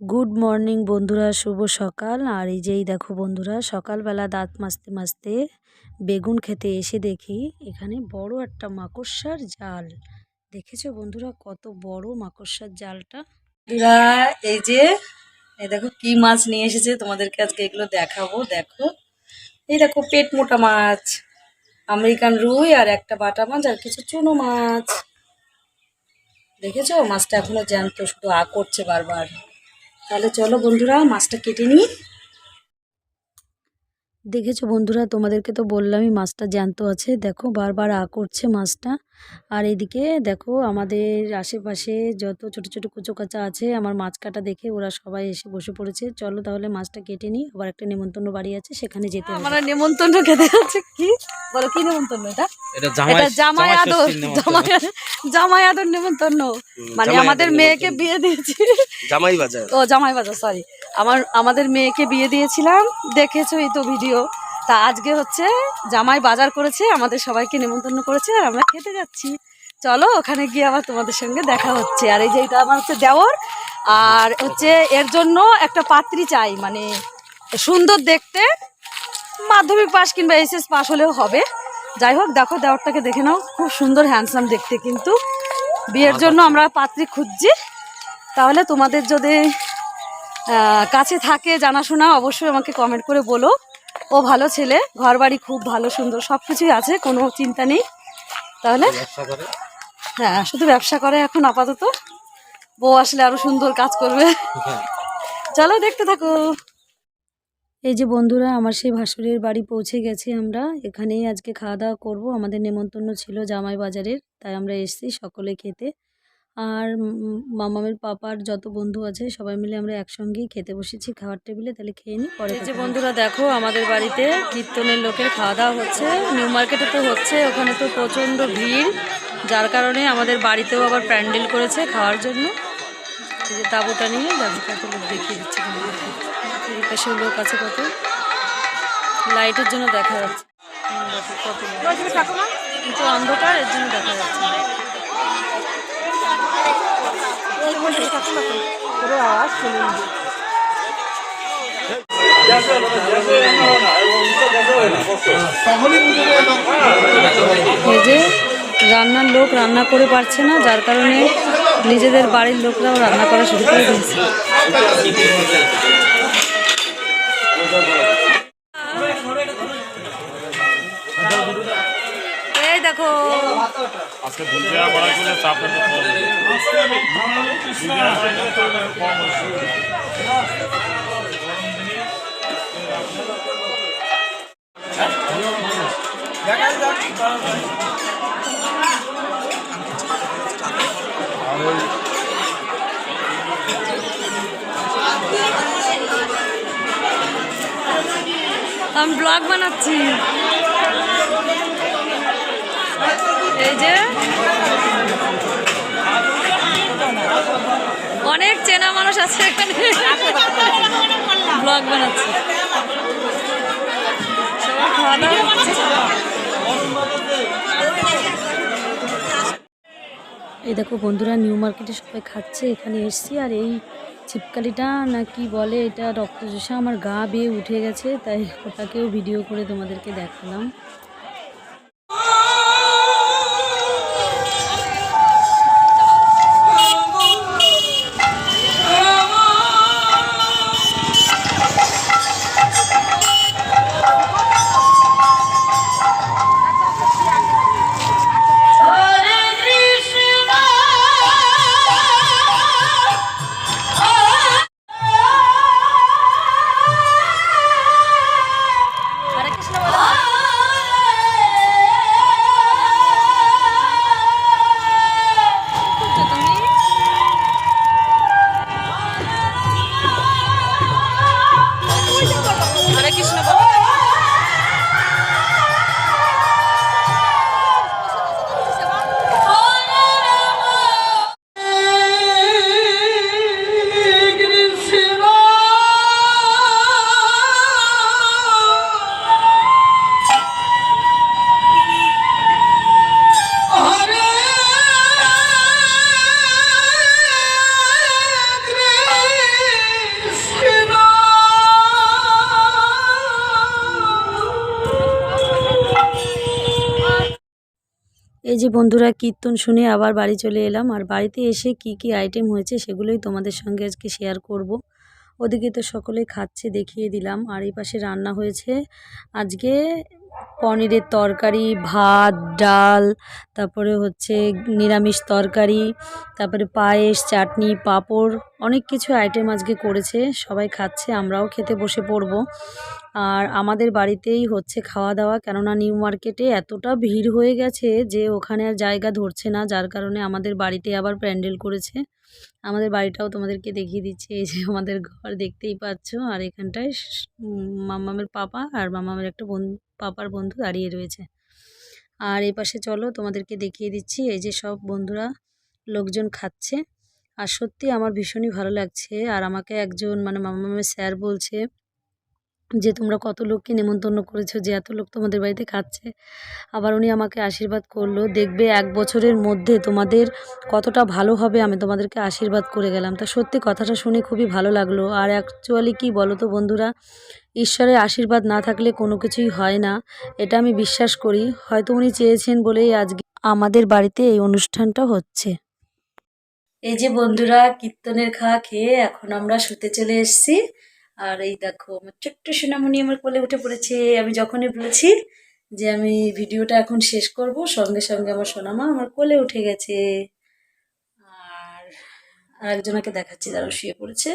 Good morning বন্ধুরা, শুভ সকাল। আর এই যেই দেখো বন্ধুরা, সকালবেলা দাঁত মাজতে মাজতে বেগুন খেতে এসে দেখি এখানে বড় একটা মাকড়সার জাল। দেখেছ বন্ধুরা, কত বড় মাকড়সার জালটা? বন্ধুরা, এই যে, এই দেখো কি মাছ নিয়ে এসেছে, তোমাদেরকে আজকে এগুলো দেখাবো, দেখো। এই দেখো পেট মোটা মাছ, আমেরিকান রুই আর একটা বাটা মাছ আর কিছু চুনো মাছ। দেখেছ? মাছটা এখনও জ্যান্ত, শুধু আ করছে বারবার। তাহলে চলো বন্ধুরা, মাছটা কেটে নিই। দেখেছ বন্ধুরা, তোমাদেরকে তো বললামই মাছটা জ্যান্ত আছে। দেখো বারবার আ করছে মাছটা। আর এদিকে দেখো আমাদের আশেপাশে যত ছোট ছোট কুচো কাচা আছে আমার মাছ কাটা দেখে ওরা সবাই এসে বসে পড়েছে। চলো তাহলে মাছটা কেটে নিই আবার একটা নেমন্তন্ন বাড়ি আছে সেখানে যেতে হবে। আমরা নেমন্তন্ন খেতে যাচ্ছে। কি? বলো কি নেমন্তন্ন এটা? এটা জামাই এটা জামাই আদর। জামাই জামাই আদর নেমন্তন্ন। মানে আমাদের মেয়েকে বিয়ে দিয়েছি। জামাই বাজার। ও জামাই বাজার সরি আমার আমাদের মেয়েকে বিয়ে দিয়েছিলাম দেখেছোই তো ভিডিও। তা আজকে হচ্ছে জামাই বাজার করেছে আমাদের সবাইকে নেমন্তন্ন করেছে আর আমরা খেতে যাচ্ছি। চলো ওখানে গিয়ে আবার তোমাদের সঙ্গে দেখা হচ্ছে। আর এই যে এটা আমার হচ্ছে দেওর আর হচ্ছে এর জন্য একটা পাত্রী চাই মানে সুন্দর দেখতে। মাধ্যমিক পাস কিংবা এইচএস পাস হলেও হবে। যাই হোক দেখো দেওরটাকে দেখে নাও খুব সুন্দর হ্যান্ডসাম দেখতে কিন্তু। বিয়ের জন্য আমরা পাত্রী খুঁজছি। তাহলে তোমাদের যদি কাছে থাকে জানাশোনা অবশ্যই আমাকে কমেন্ট করে বলো। ও ভালো ছেলে ঘর বাড়ি খুব ভালো সুন্দর সব কিছুই আছে কোনো চিন্তা নেই। তাহলে? হ্যাঁ শুধু ব্যবসা করে এখন আপাতত। বউ আসলে আরও সুন্দর কাজ করবে। চলো দেখতে থাকো। এই যে বন্ধুরা আমার সেই ভাসুরের বাড়ি পৌঁছে গেছি আমরা। এখানেই আজকে খাওয়া দাওয়া করব। আমাদের নেমন্তন্ন ছিল জামাই বাজারের তাই আমরা এসেছি সকলে খেতে। আর উম, মামামের পাপার যত বন্ধু আছে সবাই মিলে আমরা একসঙ্গেই খেতে বসেছি খাওয়ার টেবিলে। তাহলে খেয়ে নিই পরে যে বন্ধুরা দেখো আমাদের বাড়িতে কীর্তনের লোকের খাওয়া দাওয়া হচ্ছে। নিউ মার্কেটে তো হচ্ছে ওখানে তো প্রচণ্ড ভিড়। যার কারণে আমাদের বাড়িতেও আবার প্যান্ডেল করেছে খাওয়ার জন্য। এই যে তাঁবুটা নিয়ে দেখো কত লোক দেখিয়ে দিচ্ছে। এই পাশেও লোক আছে কত। লাইটের জন্য দেখা যাচ্ছে। কত কিন্তু অন্ধকার এর জন্য দেখা যাচ্ছে এই যে রান্নার লোক রান্না করে পারছে না, যার কারণে নিজেদের বাড়ির লোকরাও রান্না করা শুরু করে দিয়েছে। দেখো আজকে দুর্গা বড়াই করলে চাপ একটু কম। আমি ব্লগ বানাচ্ছি। এই যে অনেক চেনা মানুষ আছে এখানে। ব্লগ বানাচ্ছি। এই দেখো বন্ধুরা, নিউ মার্কেটে সবাই খাচ্ছে, এখানে এসছি। আর এই ছিপকালিটা না কি বলে, এটা রক্তচোষা আমার গা বেয়ে উঠে গেছে, তাই ওটাকেও ভিডিও করে তোমাদেরকে দেখালাম। এই যে বন্ধুরা, কীর্তন শুনে আবার বাড়ি চলে এলাম। আর বাড়িতে এসে কি কি আইটেম হয়েছে সেগুলোই তোমাদের সঙ্গে আজকে শেয়ার করব। ওদিকে তো সকলে খাচ্ছে দেখিয়ে দিলাম। আর এই পাশে রান্না হয়েছে আজকে পনিরের তরকারি, ভাত, ডাল, তারপরে হচ্ছে নিরামিষ তরকারি, তারপরে পায়েস, চাটনি, পাঁপড়, অনেক কিছু আইটেম আজকে করেছে, সবাই খাচ্ছে, আমরাও খেতে বসে পড়ব। আর আমাদের বাড়িতেই হচ্ছে খাওয়া দাওয়া কেননা নিউ মার্কেটে এতটা ভিড় হয়ে গেছে যে ওখানে আর জায়গা ধরছে না, যার কারণে আমাদের বাড়িতে আবার প্যান্ডেল করেছে। আমাদের বাড়িটাও তোমাদেরকে দেখিয়ে দিচ্ছে, এই যে আমাদের ঘর দেখতেই পাচ্ছ। আর এখানটায় মামামের পাপা আর মামামের একটা বন্ধু পাপার বন্ধু দাঁড়িয়ে রয়েছে। আর এই পাশে চলো, তোমাদেরকে দেখিয়ে দিচ্ছি, এই যে সব বন্ধুরা লোকজন খাচ্ছে। আর সত্যি আমার ভীষণই ভালো লাগছে। আর আমাকে একজন মানে মামামের স্যার বলছে যে তোমরা কত লোককে নেমন্তন্ন করেছ, যে এত লোক তোমাদের বাড়িতে খাচ্ছে। আবার উনি আমাকে আশীর্বাদ করল, দেখবে এক বছরের মধ্যে তোমাদের কতটা ভালো হবে, আমি তোমাদেরকে আশীর্বাদ করে গেলাম। তা সত্যি কথাটা শুনে খুবই ভালো লাগল। আর অ্যাকচুয়ালি কি বলো তো বন্ধুরা ঈশ্বরের আশীর্বাদ না থাকলে কোনো কিছুই হয় না, এটা আমি বিশ্বাস করি। হয়তো উনি চেয়েছেন বলেই আজকে আমাদের বাড়িতে এই অনুষ্ঠানটা হচ্ছে। এই যে বন্ধুরা, কীর্তনের খাওয়া খেয়ে এখন আমরা শুতে চলে এসেছি। আর এই দেখো আমার ছোট্ট সোনামণি আমার কোলে উঠে পড়েছে। আমি যখনই বলেছি যে আমি ভিডিওটা এখন শেষ করব সঙ্গে সঙ্গে আমার সোনামা আমার কোলে উঠে গেছে। আর আরেকজনকে দেখাচ্ছি যারা শুয়ে পড়েছে।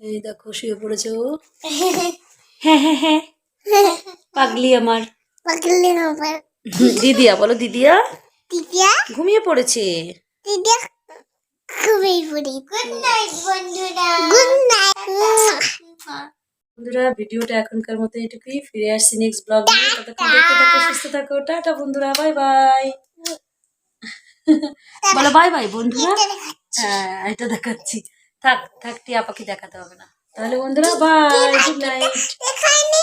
এই দেখো শুয়ে পড়েছে ও। হ্যাঁ হ্যাঁ হ্যাঁ। পাগলি আমার। পাগলি আমার। দিদিয়া বলো দিদিয়া। দিদিয়া? ঘুমিয়ে পড়েছে। দিদিয়া খুবই বুড়ি গুড নাইট বন্ধুরা গুড নাইট বন্ধুরা ভিডিওটা এখনকার মতো এটুকুই। ফিরে আসছি নেক্সট ব্লগ নিয়ে। ততক্ষণ দেখতে থাকো সুস্থ থাকো। টাটা বন্ধুরা বাই বাই বলো বাই বাই বন্ধুরা। হ্যাঁ এটা দেখাচ্ছি। থাক থাক টিয়া পাখি দেখাতে হবে না। তাহলে বন্ধুরা বাই গুড নাইট দেখাইনি